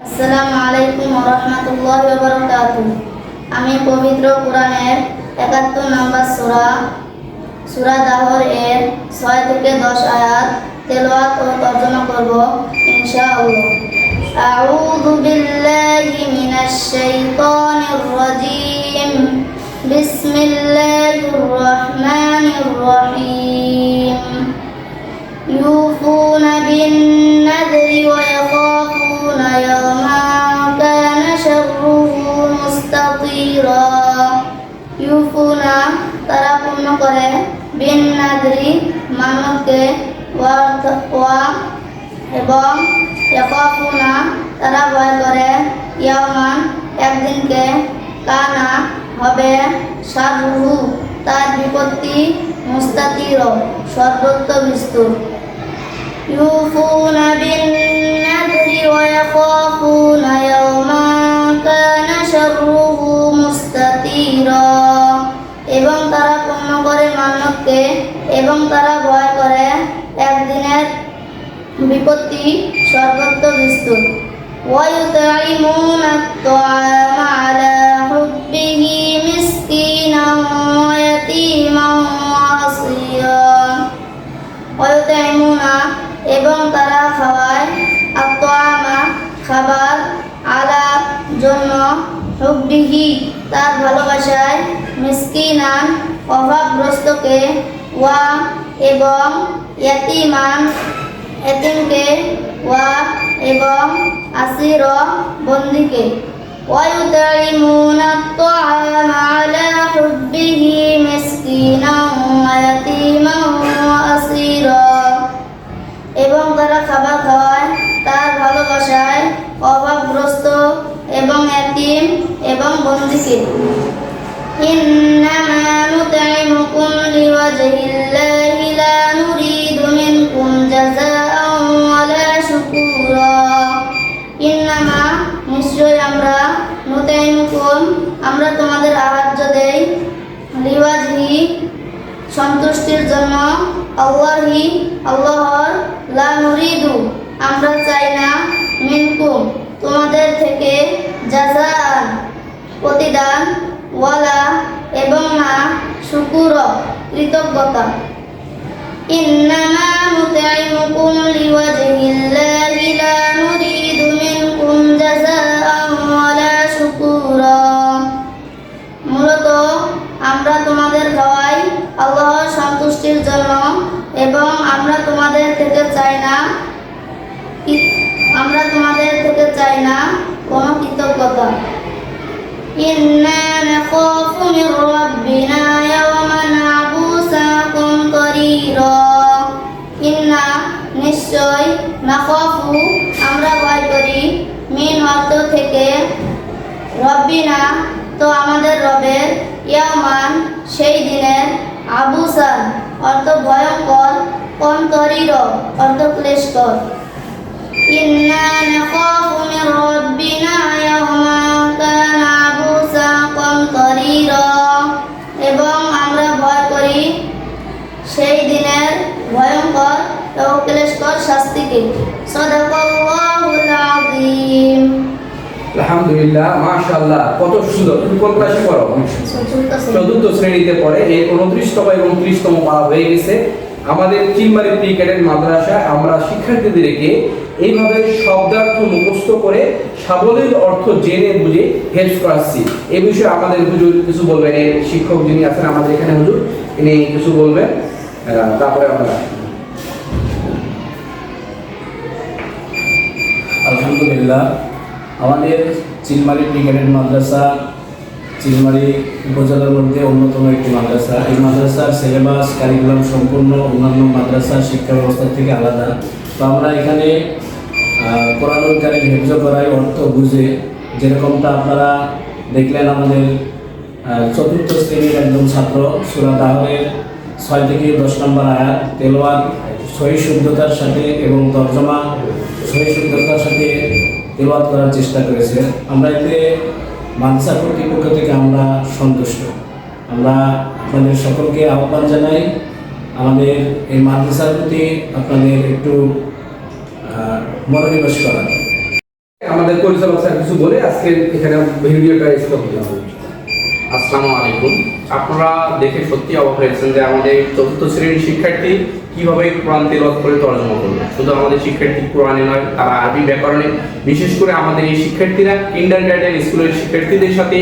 আসসালামু আলাইকুম রহমতুল্লাহ বরকাত আমি পবিত্র কোরআনের একাত্তর নম্বর সূরা সূরা দাহর এর ছয় থেকে দশ আয়াত তেলাওয়াত ও তর্জমা করব ইনশাআল্লাহ أعوذ بالله من الشيطان الرجيم بسم الله মুস্তাতিরা। ইউফুনা, তারা পূর্ণ করে। বিন নাদরি, মানবকে ওয়া এবং ইয়াকাফুনা, তারা ভয় করে। ইয়ামান একদিনকে কানা হবে সারুহু তার বিপত্তি মুস্তাতির সর্বত্র বিস্তুর। ইউফুনা বিন নাদরি ওয়া এবং তারা পূর্ণ করে মানবকে এবং তারা ভয় করে একদিনের বিপত্তি সর্বত্র বিস্তুর ويطعمون الطعام على حبه مسكينا ويتيما وعصيرا ওয়ুতাইমুনা এবং তারা খাওয়ায় আত্মআমা খাবার আলা জন্য হুব্বিহি তার ভালোবাসায় মিসকিনান অভাবগ্রস্তকে ওয়া এবং ইয়াতিমান এতিমকে ওয়া এবং আসির বন্দিকে ويطعمون الطعام على حبه مسكينا ويتيما وأسيرا এবং তারা খাবার খাওয়ায় তার ভালোবাসায় অভাবগ্রস্ত এবং এতিম এবং বন্দিকে إنما نطعمكم لوجه الله لا نريد منكم جزاء ولا شكورا ইন্নামা নিশ্চয় আমরা নুতাইমুকুম আমরা তোমাদের আহার্য দেই লিওয়াজহি সন্তুষ্টির জন্য আল্লাহি আল্লাহর লা নুরিদু আমরা চাই না মিনকুম তোমাদের থেকে জাজাআন প্রতিদান ওয়ালা এবং মা শুকুর, কৃতজ্ঞতা। ইন্নামা মুতাইমুকুম লিওয়াজহিল্লাহি লা নুরিদু মিনকুম জাযাআন ওয়ালা শুকুর। মূলত আমরা তোমাদের খাওয়াই আল্লাহর সন্তুষ্টির জন্য এবং আমরা তোমাদের থেকে চাই না, আমরা তোমাদের থেকে চাই না কোনো কৃতজ্ঞতা। إنا نخاف من ربنا يوما عبوسا قمطريرا ইন্না নিশ্চয় নাখাফু আমরা ভয় করি মিন অর্থ থেকে রব্বিনা তো আমাদের রবের ইয়ামান সেই দিনের আবুসান অর্থ ভয়ঙ্কর কন্তরির অর্থ ক্লেশকর إنا نخاف من ربنا সেই দিনের ভয়ঙ্কর এবং ক্লেশকর শাস্তিকে সদাকাল্লাহুল আযীম আলহামদুলিল্লাহ মাশাআল্লাহ কত সুন্দর। তুমি কোন ক্লাসে পড়ো? চতুর্থ শ্রেণীতে পড়ে এর উনত্রিশতম এবং ত্রিশতম পাওয়া হয়ে গেছে। আমাদের চিলমারি প্রি ক্যাডেট মাদ্রাসায় আমরা শিক্ষার্থীদেরকে এইভাবে শব্দার্থ মুখস্থ করে সাবলীল অর্থ জেনে বুঝে হেল্প করাচ্ছি। এ বিষয়ে আমাদের হুজুর কিছু বলবেন? শিক্ষক যিনি আছেন আমাদের এখানে হুজুর তিনি কিছু বলবেন? তারপরে আমরা আলহামদুলিল্লাহ। আমাদের চিলমারি ব্রিগেডের মাদ্রাসা চিলমারি উপজেলার মধ্যে অন্যতম একটি মাদ্রাসা। এই মাদ্রাসার সিলেবাস কারিকুলাম সম্পূর্ণ অন্যান্য মাদ্রাসার শিক্ষা ব্যবস্থা থেকে আলাদা। তো আমরা এখানে কোরআনুল কারিম হেফজ করাই অর্থ বুঝে যেরকমটা আপনারা দেখলেন আমাদের চতুর্থ শ্রেণির একজন ছাত্র, সুরা দাহরের ছয় থেকে দশ নম্বর আয়াত তেলোয়ার সহি শুদ্ধতার সাথে এবং তর্জমা, সহি শুদ্ধতার সাথে তেলোয়াত করার চেষ্টা করেছে। আমরা এতে মানসা কর্তৃপক্ষ থেকে আমরা সন্তুষ্ট। আমরা আপনাদের সকলকে আহ্বান জানাই, আমাদের এই মাদ্রাসার প্রতি আপনাদের একটু মনোনিবেশ করা আমাদের পরিচালক স্যার কিছু বলে আজকে এখানে ভিডিওটা স্টপ আসসালামু আলাইকুম। আপনারা দেখে সত্যি অবাক হয়েছেন যে আমাদের চতুর্থ শ্রেণির শিক্ষার্থী কীভাবে কোরআন তেলাওয়াত করে তর্জমা করবে। শুধু আমাদের শিক্ষার্থী কোরআনে নয়, তারা আরবি ব্যাকরণে, বিশেষ করে আমাদের এই শিক্ষার্থীরা কিন্ডার গার্ডেন স্কুলের শিক্ষার্থীদের সাথে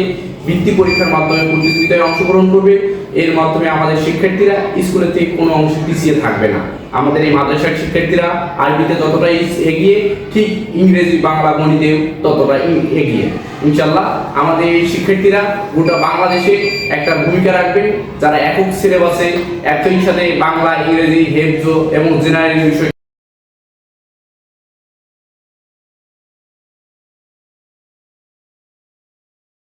বৃত্তি পরীক্ষার মাধ্যমে প্রতিযোগিতায় অংশগ্রহণ করবে। এর মাধ্যমে আমাদের শিক্ষার্থীরা স্কুলের থেকে কোনো অংশে পিছিয়ে থাকবে না। আমাদের এই মাদ্রাসার শিক্ষার্থীরা আরবিতে যতটা এগিয়ে, ঠিক ইংরেজি, বাংলা, গণিতেও ততটা এগিয়ে। ইনশাল্লাহ আমাদের এই শিক্ষার্থীরা গোটা বাংলাদেশে একটা ভূমিকা রাখবে। যারা একক সিলেবাসে একই সাথে বাংলা, ইংরেজি হেফজ এবং জেনারেল বিষয়